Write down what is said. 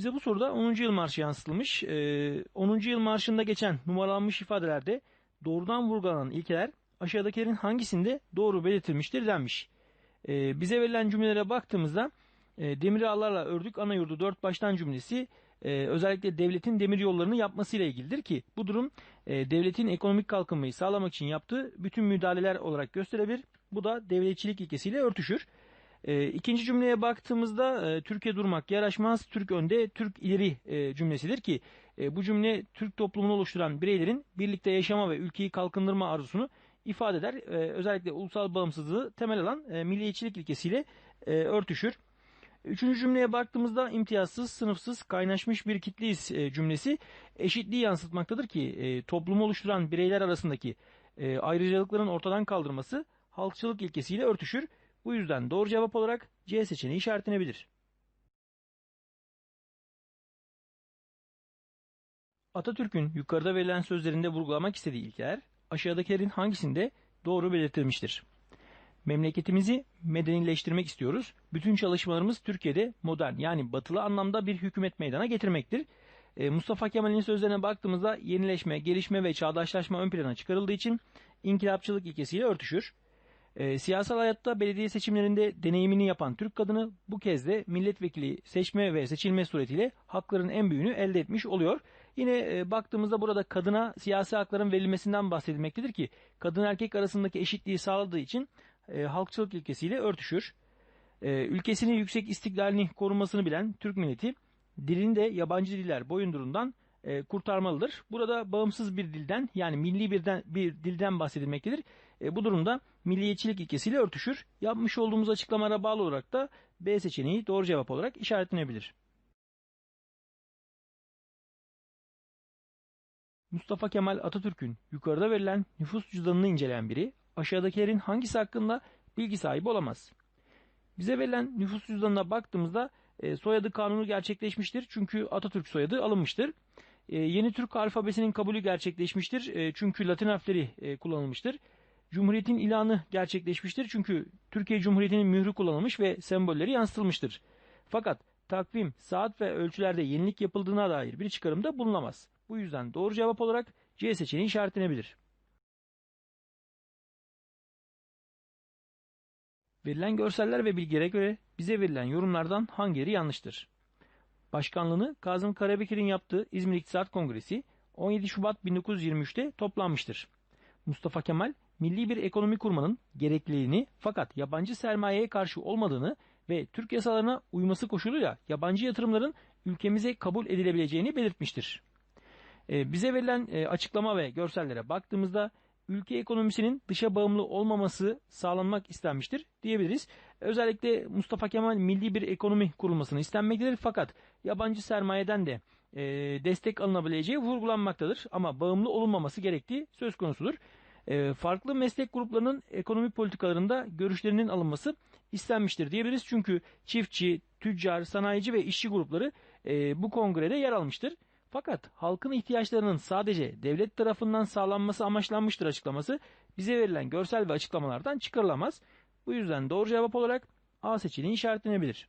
Bize bu soruda 10. yıl marşı yansıtılmış. Ee, 10. yıl marşında geçen numaralanmış ifadelerde doğrudan vurgulanan ilkeler aşağıdakilerin hangisinde doğru belirtilmiştir denmiş. Ee, bize verilen cümlelere baktığımızda e, demir ağlarla ördük ana yurdu dört baştan cümlesi e, özellikle devletin demir yollarını yapmasıyla ilgilidir ki bu durum e, devletin ekonomik kalkınmayı sağlamak için yaptığı bütün müdahaleler olarak gösterebilir. Bu da devletçilik ilkesiyle örtüşür. E, ikinci cümleye baktığımızda e, Türkiye durmak yaraşmaz, Türk önde, Türk ileri e, cümlesidir ki e, bu cümle Türk toplumunu oluşturan bireylerin birlikte yaşama ve ülkeyi kalkındırma arzusunu ifade eder. E, özellikle ulusal bağımsızlığı temel alan e, milliyetçilik ilkesiyle e, örtüşür. Üçüncü cümleye baktığımızda imtiyazsız, sınıfsız, kaynaşmış bir kitleyiz e, cümlesi eşitliği yansıtmaktadır ki e, toplumu oluşturan bireyler arasındaki e, ayrıcalıkların ortadan kaldırması halkçılık ilkesiyle örtüşür. Bu yüzden doğru cevap olarak C seçeneği işaretlenebilir. Atatürk'ün yukarıda verilen sözlerinde vurgulamak istediği ilkeler aşağıdakilerin hangisinde doğru belirtilmiştir? Memleketimizi medenileştirmek istiyoruz. Bütün çalışmalarımız Türkiye'de modern yani batılı anlamda bir hükümet meydana getirmektir. E, Mustafa Kemal'in sözlerine baktığımızda yenileşme, gelişme ve çağdaşlaşma ön plana çıkarıldığı için inkılapçılık ilkesiyle örtüşür. E, siyasal hayatta belediye seçimlerinde deneyimini yapan Türk kadını bu kez de milletvekili seçme ve seçilme suretiyle hakların en büyüğünü elde etmiş oluyor. Yine e, baktığımızda burada kadına siyasi hakların verilmesinden bahsedilmektedir ki kadın erkek arasındaki eşitliği sağladığı için e, halkçılık ilkesiyle örtüşür. E, ülkesinin yüksek istiklalini korumasını bilen Türk milleti dilini de yabancı diller boyundurundan e, kurtarmalıdır. Burada bağımsız bir dilden yani milli birden, bir dilden bahsedilmektedir. E, bu durumda milliyetçilik ilkesiyle örtüşür. Yapmış olduğumuz açıklamalara bağlı olarak da B seçeneği doğru cevap olarak işaretlenebilir. Mustafa Kemal Atatürk'ün yukarıda verilen nüfus cüzdanını inceleyen biri aşağıdakilerin hangisi hakkında bilgi sahibi olamaz? Bize verilen nüfus cüzdanına baktığımızda e, soyadı kanunu gerçekleşmiştir. Çünkü Atatürk soyadı alınmıştır. E, yeni Türk alfabesinin kabulü gerçekleşmiştir. E, çünkü Latin harfleri e, kullanılmıştır. Cumhuriyetin ilanı gerçekleşmiştir. Çünkü Türkiye Cumhuriyeti'nin mührü kullanılmış ve sembolleri yansıtılmıştır. Fakat takvim, saat ve ölçülerde yenilik yapıldığına dair bir çıkarımda bulunamaz. Bu yüzden doğru cevap olarak C seçeneği işaretlenebilir. Verilen görseller ve bilgilere göre bize verilen yorumlardan hangileri yanlıştır? Başkanlığını Kazım Karabekir'in yaptığı İzmir İktisat Kongresi 17 Şubat 1923'te toplanmıştır. Mustafa Kemal milli bir ekonomi kurmanın gerekliliğini fakat yabancı sermayeye karşı olmadığını ve Türk yasalarına uyması koşuluyla yabancı yatırımların ülkemize kabul edilebileceğini belirtmiştir. Ee, bize verilen e, açıklama ve görsellere baktığımızda ülke ekonomisinin dışa bağımlı olmaması sağlanmak istenmiştir diyebiliriz. Özellikle Mustafa Kemal milli bir ekonomi kurulmasını istenmektedir fakat yabancı sermayeden de e, destek alınabileceği vurgulanmaktadır ama bağımlı olunmaması gerektiği söz konusudur. E, farklı meslek gruplarının ekonomi politikalarında görüşlerinin alınması istenmiştir diyebiliriz. Çünkü çiftçi, tüccar, sanayici ve işçi grupları e, bu kongrede yer almıştır. Fakat halkın ihtiyaçlarının sadece devlet tarafından sağlanması amaçlanmıştır açıklaması bize verilen görsel ve açıklamalardan çıkarılamaz. Bu yüzden doğru cevap olarak A seçeneği işaretlenebilir.